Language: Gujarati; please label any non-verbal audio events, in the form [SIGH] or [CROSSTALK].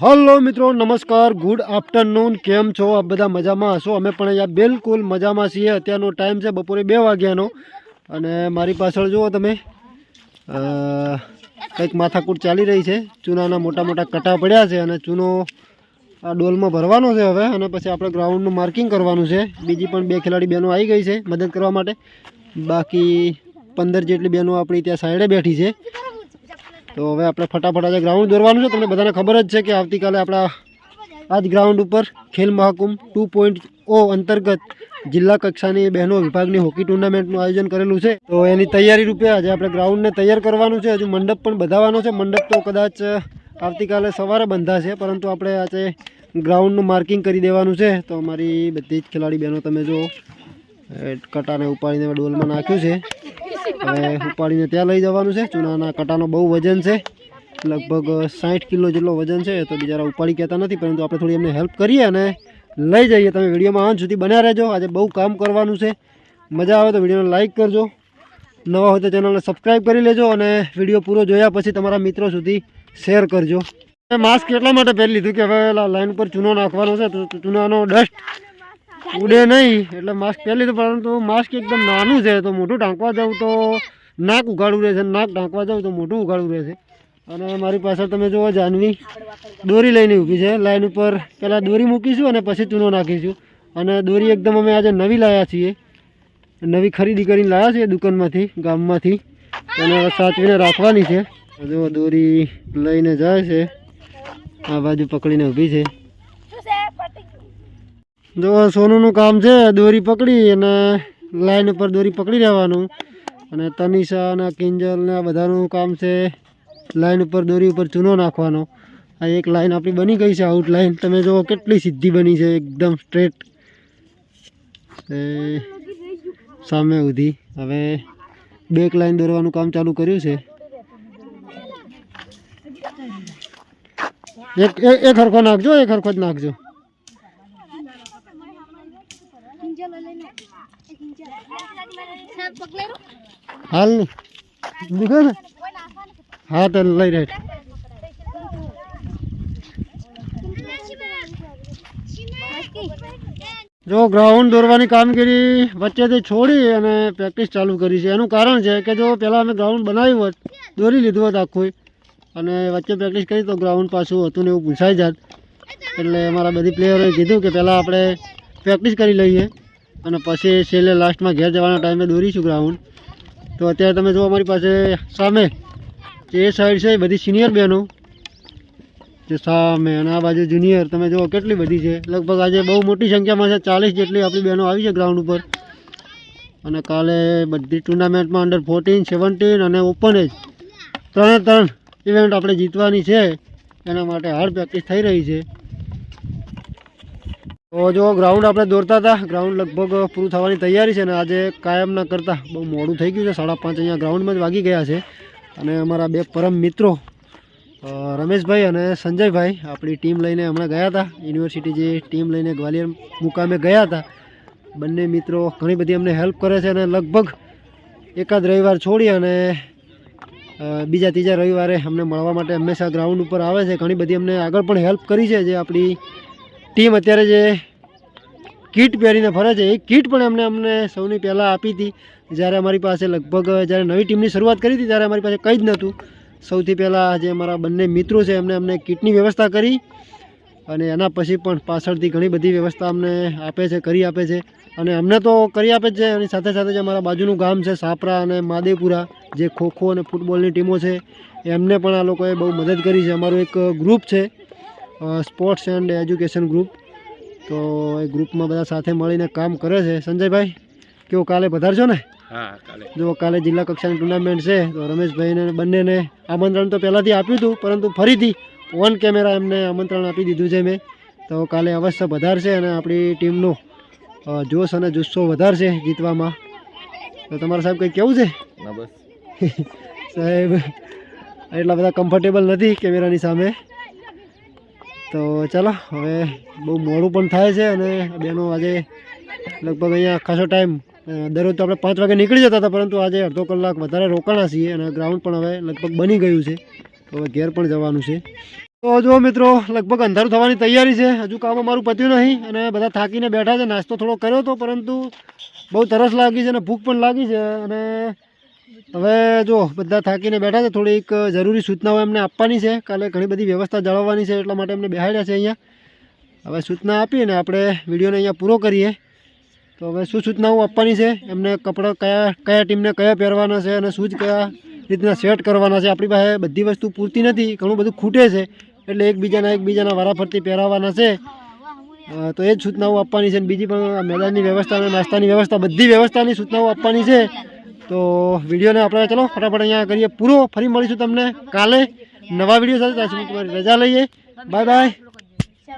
હલો મિત્રો, નમસ્કાર, ગુડ આફ્ટરનૂન, કેમ છો? આપ બધા મજામાં હશો? અમે પણ અહીંયા બિલકુલ મજામાં છીએ. અત્યારનો ટાઈમ છે બપોરે બે વાગ્યાનો. અને મારી પાછળ જુઓ તમે કંઈક માથાકૂટ ચાલી રહી છે. ચૂનાના મોટા મોટા કટા પડ્યા છે અને ચૂનો આ ડોલમાં ભરવાનો છે હવે. અને પછી આપણે ગ્રાઉન્ડનું માર્કિંગ કરવાનું છે. બીજી પણ બે ખેલાડી બહેનો આવી ગઈ છે મદદ કરવા માટે. બાકી પંદર જેટલી બહેનો આપણી ત્યાં સાઈડે બેઠી છે. તો હવે આપણે ફટાફટ આજે ગ્રાઉન્ડ દોરવાનું છે. તમને બધાને ખબર જ છે કે આવતીકાલે આપણા આ જ ગ્રાઉન્ડ ઉપર ખેલ મહાકુંભ ટુ પોઈન્ટ ઓ અંતર્ગત જિલ્લા કક્ષાની બહેનો વિભાગની હોકી ટુર્નામેન્ટનું આયોજન કરેલું છે. તો એની તૈયારી રૂપે આજે આપણે ગ્રાઉન્ડને તૈયાર કરવાનું છે. હજુ મંડપ પણ બંધાવવાનો છે. મંડપ તો કદાચ આવતીકાલે સવારે બંધાશે, પરંતુ આપણે આજે ગ્રાઉન્ડનું માર્કિંગ કરી દેવાનું છે. તો અમારી બધી જ ખેલાડી બહેનો તમે જો કટાને ઉપાડીને ડોલમાં નાખ્યું છે. હવે ઉપાડીને ત્યાં લઈ જવાનું છે. ચૂનાના કટાનો બહુ વજન છે. લગભગ સાઠ કિલો જેટલો વજન છે તો બિચારા ઉપાડી કહેતા નથી, પરંતુ આપણે થોડી એમને હેલ્પ કરીએ અને લઈ જઈએ. તમે વિડીયોમાં અંત સુધી બન્યા રહેજો. આજે બહુ કામ કરવાનું છે. મજા આવે તો વિડીયોને લાઇક કરજો. નવા હોય તો ચેનલને સબસ્ક્રાઈબ કરી લેજો અને વીડિયો પૂરો જોયા પછી તમારા મિત્રો સુધી શેર કરજો. માસ્ક એટલા માટે પહેરી લીધું કે હવે લાઈન પર ચૂનો નાખવાનો છે, તો ચૂનાનો ડસ્ટ ઉડે નહીં, એટલે માસ્ક પહેરી લીધું, પરંતુ માસ્ક એકદમ નાનું છે, તો મોઢું ઢાંકવા જાઉં તો નાક ઉઘાડું રહે છે નાક ઢાંકવા જાઉં તો મોઢું ઉઘાડું રહે છે અને મારી પાછળ તમે જુઓ, જાનવી દોરી લઈને ઊભી છે, લાઈન ઉપર પહેલાં દોરી મૂકીશું અને પછી ચૂનો નાખીશું. અને દોરી એકદમ અમે આજે નવી લાવ્યા છીએ. નવી ખરીદી કરીને લાવ્યા છીએ દુકાનમાંથી, ગામમાંથી. અને સાચવીને રાખવાની છે. જો દોરી લઈને જાય છે. આ બાજુ પકડીને ઊભી છે. જો સોનુનું કામ છે, દોરી પકડી અને લાઈન ઉપર દોરી પકડી રહેવાનું. અને તનિષા અને કિંજલ ને બધાનું કામ છે, લાઈન ઉપર દોરી ઉપર ચૂનો નાખવાનો. આ એક લાઈન આપણી બની ગઈ છે, આઉટ લાઈન. તમે જુઓ કેટલી સીધી બની છે, એકદમ સ્ટ્રેટ. સામે ઉધી હવે બેક લાઈન દોરવાનું કામ ચાલુ કર્યું છે. એક, એક- હરખો નાખજો, એક હરખો જ નાખજો. હાલ દીખો ને? હા, તો લઈ રહે જો ગ્રાઉન્ડ દોરવાની કામગીરી વચ્ચેથી છોડી અને પ્રેક્ટિસ ચાલુ કરી છે. એનું કારણ છે કે જો પહેલાં અમે ગ્રાઉન્ડ બનાવ્યું હોત, દોરી લીધું હોત આખું અને વચ્ચે પ્રેક્ટિસ કરી તો ગ્રાઉન્ડ પાછું હતું ને એવું પૂછાઈ જાત. એટલે અમારા બધી પ્લેયરોએ કીધું કે પહેલાં આપણે પ્રેક્ટિસ કરી લઈએ. અને પછી છેલ્લે લાસ્ટમાં ઘેર જવાના ટાઈમે દોરીશું ગ્રાઉન્ડ તો અત્યારે તમે જો અમારી પાસે સામે જે સાઈડ છે બધી સિનિયર બહેનો. જે સામે અને આ બાજુ જુનિયર તમે જુઓ કેટલી બધી છે. લગભગ આજે બહુ મોટી સંખ્યામાં છે, ચાલીસ જેટલી આપણી બહેનો આવી છે ગ્રાઉન્ડ ઉપર. અને કાલે બધી ટુર્નામેન્ટમાં અંડર ફોર્ટીન સેવન્ટીન અને ઓપન એજ ત્રણે ત્રણ ઇવેન્ટ આપણે જીતવાની છે. એના માટે હાર્ડ પ્રેક્ટિસ થઈ રહી છે. તો જો ગ્રાઉન્ડ આપણે દોરતા હતા ગ્રાઉન્ડ લગભગ પૂરું થવાની તૈયારી છે અને આજે કાયમના કરતાં બહુ મોડું થઈ ગયું છે. સાડા પાંચ અહીંયા ગ્રાઉન્ડમાં જ વાગી ગયા છે. અને અમારા બે પરમ મિત્રો રમેશભાઈ અને સંજયભાઈ આપણી ટીમ લઈને હમણાં ગયા હતા. યુનિવર્સિટી જે ટીમ લઈને ગ્વાલિયર મુકામે ગયા હતા. બંને મિત્રો ઘણી બધી અમને હેલ્પ કરે છે અને લગભગ એકાદ રવિવાર છોડી અને બીજા ત્રીજા રવિવારે અમને મળવા માટે હંમેશા ગ્રાઉન્ડ ઉપર આવે છે. ઘણી બધી અમને આગળ પણ હેલ્પ કરી છે. જે આપણી ટીમ અત્યારે જે કીટ પહેરીને ફરે છે. એ કીટ પણ એમને અમને સૌની પહેલાં આપી હતી. જ્યારે અમારી પાસે લગભગ, જ્યારે નવી ટીમની શરૂઆત કરી હતી, ત્યારે અમારી પાસે કંઈ જ નહોતું. સૌથી પહેલાં જે અમારા બંને મિત્રો છે એમને અમને કીટની વ્યવસ્થા કરી અને એના પછી પણ પાછળથી ઘણી બધી વ્યવસ્થા અમને આપે છે, કરી આપે છે. અને અમને તો કરી આપે છે. અને સાથે સાથે જે અમારા બાજુનું ગામ છે, સાપરા અને માદેપુરા, જે ખોખો અને ફૂટબોલની ટીમો છે. એમને પણ આ લોકોએ બહુ મદદ કરી છે. અમારું એક ગ્રુપ છે સ્પોર્ટ્સ એન્ડ એજ્યુકેશન ગ્રુપ. તો એ ગ્રુપમાં બધા સાથે મળીને કામ કરે છે. સંજયભાઈ કેવું કાલે પધારશો ને? જો કાલે જિલ્લા કક્ષાની ટુર્નામેન્ટ છે તો રમેશભાઈને બંનેને આમંત્રણ તો પહેલાંથી આપ્યું હતું પરંતુ ફરીથી ઓન કેમેરા એમને આમંત્રણ આપી દીધું છે મેં. તો કાલે અવશ્ય વધારશે અને આપણી ટીમનો જોશ અને જુસ્સો વધારશે જીતવામાં. તો તમારે સાહેબ કંઈ કેવું છે? બસ. [LAUGHS] સાહેબ એટલા બધા કમ્ફર્ટેબલ નથી કેમેરાની સામે. તો ચાલો, હવે બહુ મોડું પણ થાય છે અને બેનો આજે લગભગ અહીંયા ખાસો ટાઈમ દરરોજ તો આપણે પાંચ વાગે નીકળી જતા હતા, પરંતુ આજે અડધો કલાક વધારે રોકાણા છીએ અને ગ્રાઉન્ડ પણ હવે લગભગ બની ગયું છે. હવે ઘેર પણ જવાનું છે. તો જો મિત્રો, લગભગ અંધારું થવાની તૈયારી છે. હજુ કામ અમારું પત્યું નહીં અને બધા થાકીને બેઠા છે. નાસ્તો થોડો કર્યો હતો પરંતુ બહુ તરસ લાગી છે અને ભૂખ પણ લાગી છે અને હવે જો બધા થાકીને બેઠા છે, થોડીક જરૂરી સૂચનાઓ એમને આપવાની છે. કાલે ઘણી બધી વ્યવસ્થા જાળવવાની છે, એટલા માટે એમને બેહાડ્યા છે અહીંયા. હવે સૂચના આપીને આપણે વિડીયોને અહીંયા પૂરો કરીએ. તો હવે શું સૂચનાઓ આપવાની છે? એમને કપડાં કયા કયા ટીમને કયા પહેરવાના છે અને શૂઝ કયા રીતના સેટ કરવાના છે? આપણી પાસે બધી વસ્તુ પૂરતી નથી, ઘણું બધું ખૂટે છે. એટલે એકબીજાના એકબીજાના વારાફરતી પહેરાવવાના છે. તો એ જ સૂચનાઓ આપવાની છે. બીજી પણ મેદાનની વ્યવસ્થા અને નાસ્તાની વ્યવસ્થા, બધી વ્યવસ્થાની સૂચનાઓ આપવાની છે. તો વિડીયોને આપણે ચલો ફટાફટ અહીંયા કરીએ પૂરો. ફરી મળીશું તમને કાલે. નવા વીડિયો સાથે ત્યાં રજા લઈએ. Bye bye.